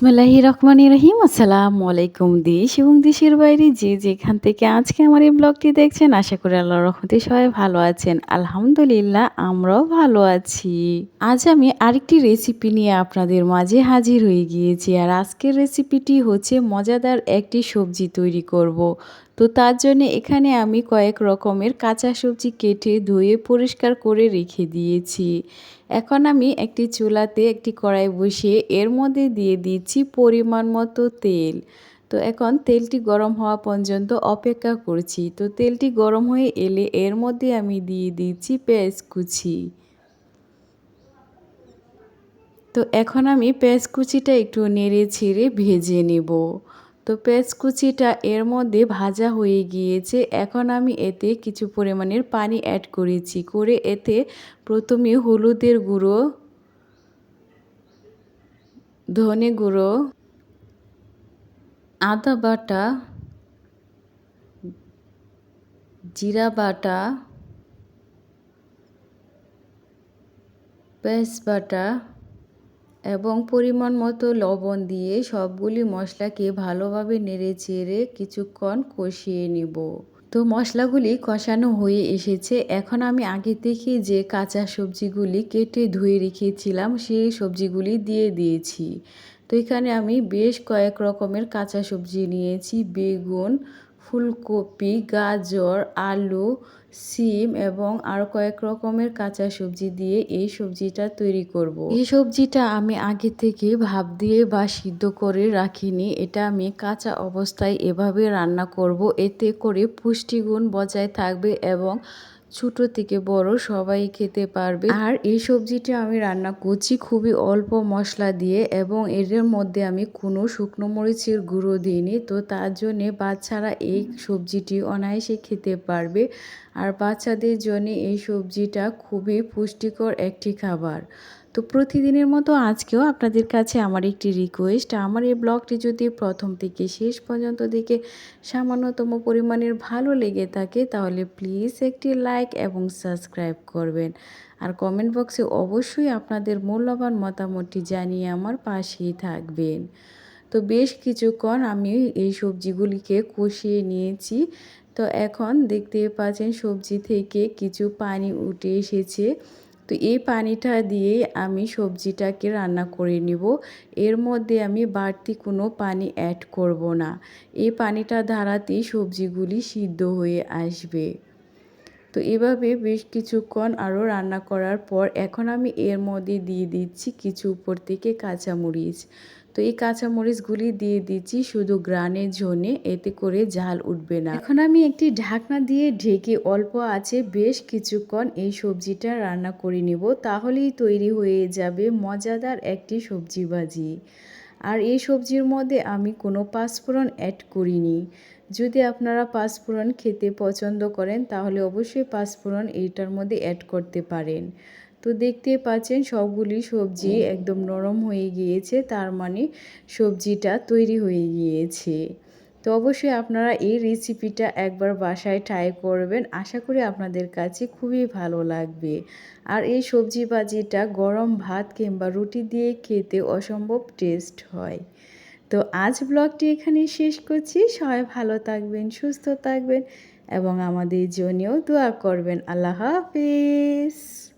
বিসমিল্লাহি রহমানি রহিম। আসসালামু আলাইকুম দেশ এবং দেশের বাইরে যে যেখান থেকে আজকে আমার এই ব্লগটি দেখছেন, আশা করি আল্লাহ রহমতে সবাই ভালো আছেন। আলহামদুলিল্লাহ, আমরাও ভালো আছি। আজ আমি আরেকটি রেসিপি নিয়ে আপনাদের মাঝে হাজির হয়ে গিয়েছি। আর আজকের রেসিপিটি হচ্ছে মজাদার একটি সবজি তৈরি করব। তো তার জন্য এখানে আমি কয়েক রকমের কাঁচা সবজি কেটে ধুয়ে পরিষ্কার করে রেখে দিয়েছি। এখন আমি একটি চুলাতে একটি কড়াই বসিয়ে এর মধ্যে দিয়ে দিচ্ছি পরিমাণ মতো তেল। তো এখন তেলটি গরম হওয়া পর্যন্ত অপেক্ষা করছি। তো তেলটি গরম হয়ে এলে এর মধ্যে আমি দিয়ে দিচ্ছি পেঁয়াজ কুচি। তো এখন আমি পেঁয়াজ কুচিটা একটু নেড়ে ছেড়ে ভেজে নেব। তো কুচিটা এর মধ্যে ভাজা হয়ে গিয়েছে। এখন আমি এতে কিছু পরিমাণের পানি অ্যাড করেছি। করে এতে প্রথমে হলুদের গুঁড়ো, ধনে গুঁড়ো, আদা বাটা, জিরা বাটা, পেঁয়াজ বাটা এবং পরিমাণ মতো লবণ দিয়ে সবগুলি মশলাকে ভালোভাবে নেড়ে চেড়ে কিছুক্ষণ কষিয়ে নিব। তো মশলাগুলি কষানো হয়ে এসেছে। এখন আমি আগে থেকে যে কাঁচা সবজিগুলি কেটে ধুয়ে রেখেছিলাম, সেই সবজিগুলি দিয়ে দিয়েছি। তো এখানে আমি বেশ কয়েক রকমের কাঁচা সবজি নিয়েছি, বেগুন ফুলকপি, গাজর, আলু, সিম এবং আরও কয়েক রকমের কাঁচা সবজি দিয়ে এই সবজিটা তৈরি করব। এই সবজিটা আমি আগে থেকে ভাব দিয়ে বা সিদ্ধ করে রাখিনি এটা আমি কাঁচা অবস্থায় এভাবে রান্না করব এতে করে পুষ্টিগুণ বজায় থাকবে এবং ছোট থেকে বড় সবাই খেতে পারবে। আর এই সবজিটা আমি রান্না করছি খুবই অল্প মশলা দিয়ে এবং এর মধ্যে আমি কোনো শুকনো মরিচের গুঁড়ো দিইনি। তো তার জন্যে বাচ্চারা এই সবজিটি অনায়াসে খেতে পারবে। আর বাচ্চাদের জন্যে এই সবজিটা খুবই পুষ্টিকর একটি খাবার। তো প্রতিদিনের মতো আজকেও আপনাদের কাছে আমার একটি রিকোয়েস্ট আমার এই ব্লগটি যদি প্রথম থেকে শেষ পর্যন্ত দেখে সামান্যতম পরিমাণের ভালো লেগে থাকে, তাহলে প্লিজ একটি লাইক এবং সাবস্ক্রাইব করবেন। আর কমেন্ট বক্সে অবশ্যই আপনাদের মূল্যবান মতামতটি জানিয়ে আমার পাশেই থাকবেন। তো বেশ কিছুক্ষণ আমি এই সবজিগুলিকে কষিয়ে নিয়েছি। তো এখন দেখতে পাচ্ছেন সবজি থেকে কিছু পানি উঠে এসেছে। তো এই পানিটা দিয়ে আমি সবজিটাকে রান্না করে নিব। এর মধ্যে আমি বাড়তি কোনো পানি অ্যাড করব না। এই পানিটা ধারাতেই সবজিগুলি সিদ্ধ হয়ে আসবে। তো এভাবে বেশ কিছুক্ষণ আরও রান্না করার পর এখন আমি এর মধ্যে দিয়ে দিচ্ছি কিছু উপর থেকে কাঁচামরিচ। তো এই কাঁচামরিচগুলি দিয়ে দিচ্ছি শুধু গ্রানের জন্যে এতে করে ঝাল উঠবে না। এখন আমি একটি ঢাকনা দিয়ে ঢেকে অল্প আছে বেশ কিছুক্ষণ এই সবজিটা রান্না করে নিব, তাহলেই তৈরি হয়ে যাবে মজাদার একটি সবজি ভাজি। আর এই সবজির মধ্যে আমি কোনো পাঁচফোড়ন অ্যাড করিনি। যদি আপনারা পাঁচফোড়ন খেতে পছন্দ করেন তাহলে অবশ্যই পাঁচফোড়ন এইটার মধ্যে অ্যাড করতে পারেন। তো দেখতে পাচ্ছেন সবগুলি সবজি একদম নরম হয়ে গিয়েছে তার মানে সবজিটা তৈরি হয়ে গিয়েছে। তো অবশ্যই আপনারা এই রেসিপিটা একবার বাসায় ট্রাই করবেন আশা করি আপনাদের কাছে খুবই ভালো লাগবে। আর এই সবজি ভাজিটা গরম ভাত কিংবা রুটি দিয়ে খেতে অসম্ভব টেস্ট হয়। তো আজ ব্লগটি এখানে শেষ করছি। সবাই ভালো থাকবেন, সুস্থ থাকবেন এবং আমাদের জন্যেও দোয়া করবেন। আল্লাহ হাফিজ।